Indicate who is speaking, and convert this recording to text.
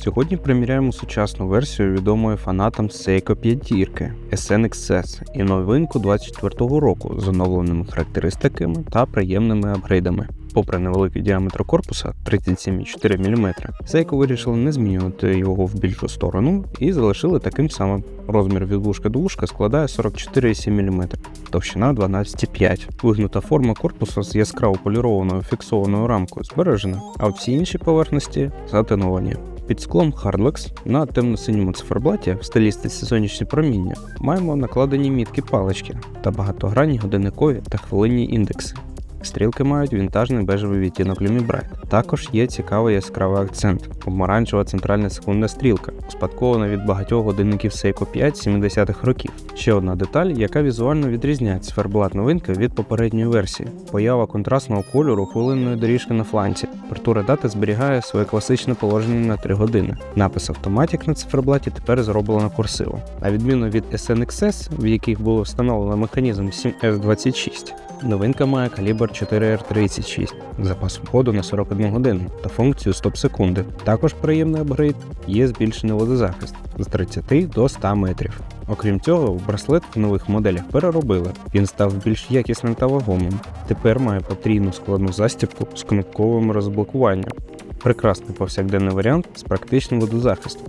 Speaker 1: Сьогодні приміряємо сучасну версію відомої фанатам Seiko 5 SNXS і новинку 24-го року з оновленими характеристиками та приємними апгрейдами. Попри невеликий діаметр корпуса 37,4 мм, Seiko вирішили не змінювати його в більшу сторону і залишили таким самим. Розмір від вушка до вушка складає 44,7 мм, товщина 12,5. Вигнута форма корпусу з яскраво полірованою фіксованою рамкою збережена, а всі інші поверхності затоновані. Під склом Hardlex на темно-синьому циферблаті в стилістиці сонячні проміння маємо накладені мітки палички та багатогранні годинникові та хвилинні індекси. Стрілки мають вінтажний бежевий відтінок Lumibright. Також є цікавий яскравий акцент помаранчева центральна секундна стрілка, успадкована від багатьох годинників Seiko 5 70-х років. Ще одна деталь, яка візуально відрізняє циферблат новинки від попередньої версії. Поява контрастного кольору хвилинної доріжки на фланці. Апертура дати зберігає своє класичне положення на 3 години. Напис автоматік на циферблаті тепер зроблено курсиво. На відміну від SNXS, в яких було встановлено механізм 7F26, новинка має калібр 4R36 з запасом на 41 годину та функцію стоп секунди. Також приємний апгрейд є збільшений водозахист з 30 до 100 метрів. Окрім цього, браслет в нових моделях переробили. Він став більш якісним та вагомим. Тепер має потрійну складну застібку з кнопковим розблокуванням. Прекрасний повсякденний варіант з практичним водозахистом.